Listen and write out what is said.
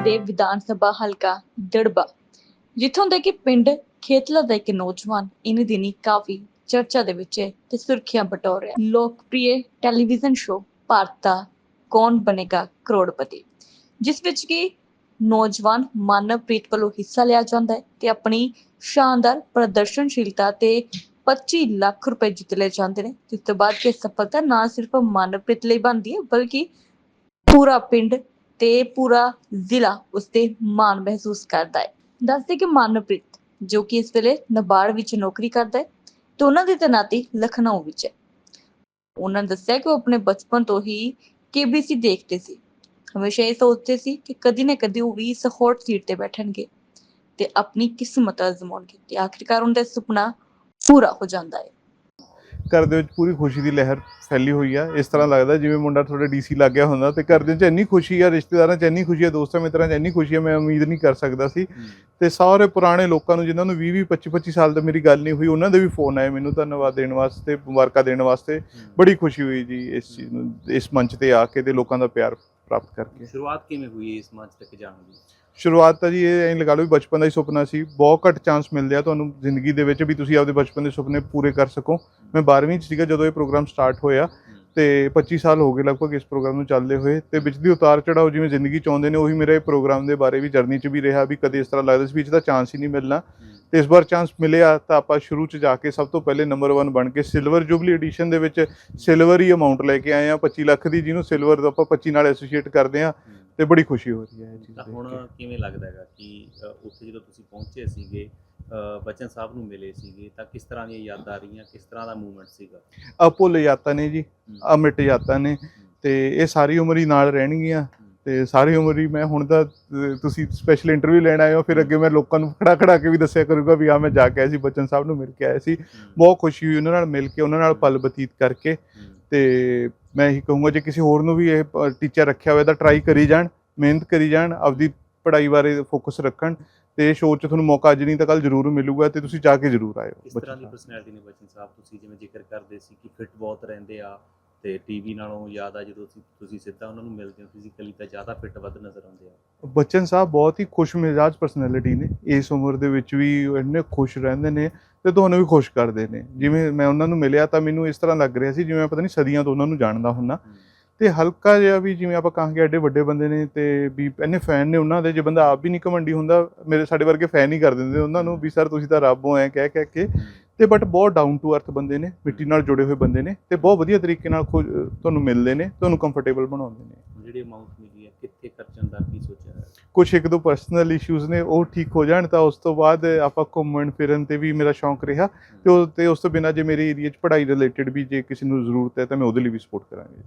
ਦੇ ਵਿਧਾਨ ਸਭਾ ਹਲਕਾ ਦੜਬਾ, ਜਿੱਥੋਂ ਦੇ ਕਿ ਪਿੰਡ ਖੇਤਲਾ ਦਾ ਇੱਕ ਨੌਜਵਾਨ ਇਨ ਦਿਨੀ ਕਾਫੀ ਚਰਚਾ ਦੇ ਵਿੱਚ ਹੈ ਤੇ ਸੁਰਖੀਆਂ ਬਟੋਰ ਰਿਹਾ। ਲੋਕਪ੍ਰਿਯ ਟੈਲੀਵਿਜ਼ਨ ਸ਼ੋਅ ਭਾਰਤ ਦਾ ਕੌਣ ਬਣੇਗਾ ਕਰੋੜਪਤੀ, ਜਿਸ ਵਿੱਚ ਕਿ ਨੌਜਵਾਨ ਮਾਨਵਪ੍ਰੀਤ ਵੱਲੋਂ ਹਿੱਸਾ ਲਿਆ ਜਾਂਦਾ ਹੈ ਤੇ ਆਪਣੀ ਸ਼ਾਨਦਾਰ ਪ੍ਰਦਰਸ਼ਨਸ਼ੀਲਤਾ ਤੇ 25 ਲੱਖ ਰੁਪਏ ਜਿੱਤ ਲਏ ਜਾਂਦੇ ਨੇ। ਜਿਸ ਤੋਂ ਬਾਅਦ ਕਿ ਸਫਲਤਾ ਨਾ ਸਿਰਫ ਮਾਨਵਪ੍ਰੀਤ ਲਈ ਬਣਦੀ ਹੈ, ਬਲਕਿ ਪੂਰਾ ਪਿੰਡ ਤੇ ਪੂਰਾ ਜ਼ਿਲ੍ਹਾ ਉਸ ਤੇ ਮਾਣ ਮਹਿਸੂਸ ਕਰਦਾ ਹੈ। ਦੱਸਦੇ ਕਿ ਮਾਨਵਪ੍ਰੀਤ ਜੋ ਕਿ ਇਸ ਵੇਲੇ ਨਬਾਰਡ ਵਿੱਚ ਨੌਕਰੀ ਕਰਦਾ ਹੈ ਤੇ ਉਹਨਾਂ ਦੀ ਤੈਨਾਤੀ ਲਖਨਊ ਵਿੱਚ ਹੈ। ਉਹਨਾਂ ਨੇ ਦੱਸਿਆ ਕਿ ਉਹ ਆਪਣੇ ਬਚਪਨ ਤੋਂ ਹੀ ਕੇਬੀਸੀ ਦੇਖਦੇ ਸੀ। ਹਮੇਸ਼ਾ ਇਹ ਸੋਚਦੇ ਸੀ ਕਿ ਕਦੀ ਨਾ ਕਦੀ ਉਹ ਵੀ ਇਸ ਹੌਟ ਸੀਟ ਤੇ ਬੈਠਣਗੇ ਤੇ ਆਪਣੀ ਕਿਸਮਤ ਅਜ਼ਮਾਉਣਗੇ ਤੇ ਆਖਿਰਕਾਰ ਉਹਨਾਂ ਦਾ ਸੁਪਨਾ ਪੂਰਾ ਹੋ ਜਾਂਦਾ ਹੈ। ਘਰ ਦੇ ਵਿੱਚ ਪੂਰੀ ਖੁਸ਼ੀ ਦੀ ਲਹਿਰ ਫੈਲੀ ਹੋਈ ਆ। ਇਸ ਤਰ੍ਹਾਂ ਲੱਗਦਾ ਜਿਵੇਂ ਮੁੰਡਾ ਤੁਹਾਡਾ ਡੀਸੀ ਲੱਗ ਗਿਆ ਹੁੰਦਾ ਤੇ ਘਰ ਦੇ ਵਿੱਚ ਇੰਨੀ ਖੁਸ਼ੀ ਆ ਰਿਸ਼ਤੇਦਾਰਾਂ 'ਚ ਇੰਨੀ ਖੁਸ਼ੀ ਆ ਦੋਸਤਾਂ ਮਿੱਤਰਾਂ 'ਚ ਇੰਨੀ ਖੁਸ਼ੀ ਆ ਮੈਂ ਉਮੀਦ ਨਹੀਂ ਕਰ ਸਕਦਾ ਸੀ। ਤੇ ਸਾਰੇ ਪੁਰਾਣੇ ਲੋਕਾਂ ਨੂੰ ਜਿਨ੍ਹਾਂ ਨੂੰ 20 20 25 25 ਸਾਲ ਤੋਂ ਮੇਰੀ ਗੱਲ ਨਹੀਂ ਹੋਈ ਉਹਨਾਂ ਦੇ ਵੀ ਫੋਨ ਆਏ ਮੈਨੂੰ ਧੰਨਵਾਦ ਦੇਣ ਵਾਸਤੇ ਮੁਬਾਰਕਾਂ ਦੇਣ ਵਾਸਤੇ। ਬੜੀ ਖੁਸ਼ੀ ਹੋਈ ਜੀ ਇਸ ਚੀਜ਼ ਨੂੰ ਇਸ ਮੰਚ ਤੇ ਆ ਕੇ ਤੇ ਲੋਕਾਂ ਦਾ ਪਿਆਰ ਪ੍ਰਾਪਤ ਕਰਕੇ। ਸ਼ੁਰੂਆਤ ਕਿਵੇਂ ਹੋਈ ਇਸ ਮੰਚ ਤੱਕ ਜਾਣ ਦੀ? ਸ਼ੁਰੂਆਤ ਤਾਂ ਜੀ ਇਹ ਐਂ ਲਗਾ ਲਓ ਵੀ ਬਚਪਨ ਦਾ ਹੀ ਸੁਪਨਾ ਸੀ। ਬਹੁਤ ਘੱਟ ਚਾਂਸ ਮਿਲਦੇ ਆ ਤੁਹਾਨੂੰ ਜ਼ਿੰਦਗੀ ਦੇ ਵਿੱਚ ਵੀ ਤੁਸੀਂ ਆਪਦੇ ਬਚਪਨ ਦੇ ਸੁਪਨੇ ਪੂਰੇ ਕਰ ਸਕੋ। ਮੈਂ 12ਵੀਂ ਚ ਸੀਗਾ ਜਦੋਂ ਇਹ ਪ੍ਰੋਗਰਾਮ ਸਟਾਰਟ ਹੋਇਆ ਤੇ 25 ਸਾਲ ਹੋ ਗਏ ਲਗਭਗ ਇਸ ਪ੍ਰੋਗਰਾਮ ਨੂੰ ਚੱਲਦੇ ਹੋਏ ਤੇ ਵਿੱਚ ਦੀ ਉਤਾਰ ਚੜਾਓ ਜਿਵੇਂ ਜ਼ਿੰਦਗੀ ਚ ਆਉਂਦੇ ਨੇ, ਉਹੀ ਮੇਰੇ ਪ੍ਰੋਗਰਾਮ ਦੇ ਬਾਰੇ ਵੀ ਜਰਨੀ ਚ ਵੀ ਰਿਹਾ ਵੀ ਕਦੇ ਇਸ ਤਰ੍ਹਾਂ ਲੱਗਦਾ ਸੀ ਵੀ ਇਹ 'ਚ ਚਾਂਸ ਹੀ ਨਹੀਂ ਮਿਲਣਾ। ਤੇ ਇਸ ਵਾਰ ਚਾਂਸ ਮਿਲਿਆ ਤਾਂ ਆਪਾਂ ਸ਼ੁਰੂ ਚ ਜਾ ਕੇ ਸਭ ਤੋਂ ਪਹਿਲੇ ਨੰਬਰ 1 ਬਣ ਕੇ ਸਿਲਵਰ ਜੁਬਲੀ ਐਡੀਸ਼ਨ ਦੇ ਵਿੱਚ ਸਿਲਵਰ ਹੀ ਅਮਾਉਂਟ ਲੈ ਕੇ ਆਏ ਆ 25 ਲੱਖ ਦੀ ਜਿਹਨੂੰ ਸਿਲਵਰ ਆਪਾਂ 25 ਨਾਲ ਐਸੋਸੀਏਟ ਕਰਦੇ ਆ ਤੇ ਬੜੀ ਖੁਸ਼ੀ ਹੋ ਰਹੀ ਹੈ ਇਹ ਚੀਜ਼ ਤਾਂ ਦੇਖ ਹੁਣ ਕੇ। ਕਿਵੇਂ ਲੱਗਦਾ ਹੈਗਾ ਕਿ ਅ, ਉੱਥੇ ਜਦੋਂ ਤੁਸੀਂ ਪਹੁੰਚੇ ਸੀਗੇ ਅ, ਬਚਨ ਸਾਹਿਬ ਨੂੰ ਮਿਲੇ ਸੀਗੇ ਤਾਂ ਕਿਸ ਤਰ੍ਹਾਂ ਦੀਆਂ ਯਾਦਾਂ ਆ ਰਹੀਆਂ ਕਿਸ ਤਰ੍ਹਾਂ ਦਾ ਮੂਵਮੈਂਟ ਸੀਗਾ? ਆ ਭੁੱਲ ਜਾਤਾ ਨੇ ਜੀ ਆ ਮਿਟ ਜਾਤਾ ਨੇ ਤੇ ਇਹ ਸਾਰੀ ਉਮਰ ਹੀ ਨਾਲ ਰਹਿਣਗੀਆਂ ਤੇ ਸਾਰੀ ਉਮਰ ਹੀ ਮੈਂ ਹੁਣ ਤਾਂ ਤੁਸੀਂ ਸਪੈਸ਼ਲ ਇੰਟਰਵਿਊ ਲੈਣ ਆਏ ਹੋ ਫਿਰ ਅੱਗੇ ਮੈਂ ਲੋਕਾਂ ਨੂੰ ਖੜਾ ਖੜਾ ਕੇ ਵੀ ਦੱਸਿਆ ਕਰੂੰਗਾ ਵੀ ਆ ਮੈਂ ਜਾ ਕੇ ਆਇਆ ਸੀ ਬਚਨ ਸਾਹਿਬ ਨੂੰ ਮਿਲ ਕੇ ਆਇਆ ਸੀ। ਬਹੁਤ ਖੁਸ਼ੀ ਹੋਈ ਉਹਨਾਂ ਨਾਲ ਮਿਲ ਕੇ ਉਹਨਾਂ ਨਾਲ ਪਲ ਬਤੀਤ ਕਰਕੇ ਤੇ ਮੈਂ ਇਹੀ ਕਹੂੰਗਾ ਜੇ ਕਿਸੇ ਹੋਰ ਨੂੰ ਵੀ ਇਹ ਟੀਚਰ ਰੱਖਿਆ ਹੋਇਆ ਤਾਂ ਟਰਾਈ ਕਰੀ ਜਾਣ ਮਿਹਨਤ ਕਰੀ ਜਾਣ ਆਪਦੀ ਪੜ੍ਹਾਈ ਬਾਰੇ ਫੋਕਸ ਰੱਖਣ ਤੇ ਸ਼ੋਅ 'ਚ ਤੁਹਾਨੂੰ ਮੌਕਾ ਅੱਜ ਨਹੀਂ ਤਾਂ ਕੱਲ ਜ਼ਰੂਰ ਮਿਲੂਗਾ ਤੇ ਤੁਸੀਂ ਜਾ ਕੇ ਜ਼ਰੂਰ ਆਇਓ ਬਚਨ ਤਰ੍ਹਾਂ ਦੀ। ਪਰਸਨੈਲਿਟੀ ਨੇ ਬਚਨ ਸਾਹਿਬ ਤੁਸੀਂ ਜਿਵੇਂ ਜ਼ਿਕਰ ਕਰਦੇ ਸੀ ਕਿ ਫਿੱਟ ਬਹੁਤ ਰਹਿੰਦੇ ਆ ਤੇ ਟੀਵੀ ਨਾਲੋਂ ਜ਼ਿਆਦਾ ਜਦੋਂ ਤੁਸੀਂ ਤੁਸੀਂ ਸਿੱਧਾ ਉਹਨਾਂ ਨੂੰ ਮਿਲਦੇ ਹੋ ਫਿਜ਼ੀਕਲੀ ਤਾਂ ਜ਼ਿਆਦਾ ਫਿੱਟ ਵੱਧ ਨਜ਼ਰ ਆਉਂਦੇ ਆ। ਬਚਨ ਸਾਹਿਬ ਬਹੁਤ ਹੀ ਖੁਸ਼ ਮਿਜਾਜ ਪਰਸਨੈਲਿਟੀ ਨੇ। ਇਸ ਉਮਰ ਦੇ ਵਿੱਚ ਵੀ ਇੰਨੇ ਖੁਸ਼ ਰਹਿੰਦੇ ਨੇ ਤੇ ਤੁਹਾਨੂੰ ਵੀ ਖੁਸ਼ ਕਰਦੇ ਨੇ। ਜਿਵੇਂ ਮੈਂ ਉਹਨਾਂ ਨੂੰ ਮਿਲਿਆ ਤਾਂ ਮੈਨੂੰ ਇਸ ਤਰ੍ਹਾਂ ਲੱਗ ਰਿਹਾ ਸੀ ਜਿਵੇਂ ਪਤਾ ਨਹੀਂ ਸਦੀਆਂ ਤੋਂ ਉਹਨਾਂ ਨੂੰ ਜਾਣਦਾ ਹੁੰਨਾ। ਤੇ ਹਲਕਾ ਜਿਹਾ ਵੀ ਜਿਵੇਂ ਆਪਾਂ ਕਹਾਂਗੇ ਐਡੇ ਵੱਡੇ ਬੰਦੇ ਨੇ ਤੇ ਵੀ ਇੰਨੇ ਫੈਨ ਨੇ ਉਹਨਾਂ ਦੇ ਜੇ ਬੰਦਾ ਆਪ ਵੀ ਨਹੀਂ ਕਮੰਡੀ ਹੁੰਦਾ ਮੇਰੇ ਸਾਡੇ ਵਰਗੇ ਫੈਨ ਹੀ ਕਰ ਦਿੰਦੇ ਉਹਨਾਂ ਨੂੰ ਵੀ ਸਰ ਤੁਸੀਂ ਤਾਂ ਰੱਬ ਹੋ ਐ ਕਹਿ ਕਹਿ ਕੇ ਤੇ ਬਟ ਬਹੁਤ ਡਾਊਨ ਟੂ ਅਰਥ ਬੰਦੇ ਨੇ ਮਿੱਟੀ ਨਾਲ ਜੁੜੇ ਹੋਏ ਬੰਦੇ ਨੇ ਤੇ ਬਹੁਤ ਵਧੀਆ ਤਰੀਕੇ ਨਾਲ ਤੁਹਾਨੂੰ ਮਿਲਦੇ ਨੇ ਤੁਹਾਨੂੰ ਕੰਫਰਟੇਬਲ ਬਣਾਉਂਦੇ ਨੇ। ਜਿਹੜੀ ਅਮਾਉਂਟ ਮਿਲੀ ਹੈ ਕਿੱਥੇ ਖਰਚਣ ਦਾ ਕੀ ਸੋਚਿਆ ਹੈ ਕੁਝ ਇੱਕ ਦੋ ਪਰਸਨਲ ਇਸ਼ੂਜ਼ ਨੇ ਉਹ ਠੀਕ ਹੋ ਜਾਣ ਤਾਂ ਉਸ ਤੋਂ ਬਾਅਦ ਆਪਾਂ ਘੁੰਮਣ ਫਿਰਨ ਤੇ ਵੀ ਮੇਰਾ ਸ਼ੌਂਕ ਰਿਹਾ ਤੇ ਉਸ ਤੋਂ ਬਿਨਾਂ ਜੇ ਮੇਰੇ ਏਰੀਆ 'ਚ ਪੜ੍ਹਾਈ ਰਿਲੇਟਡ ਵੀ ਜੇ ਕਿਸੇ ਨੂੰ ਜ਼ਰੂਰਤ ਹੈ ਤਾਂ ਮੈਂ ਉਹਦੇ ਲਈ ਵੀ ਸਪੋਰਟ ਕਰਾਂਗਾ ਜੀ।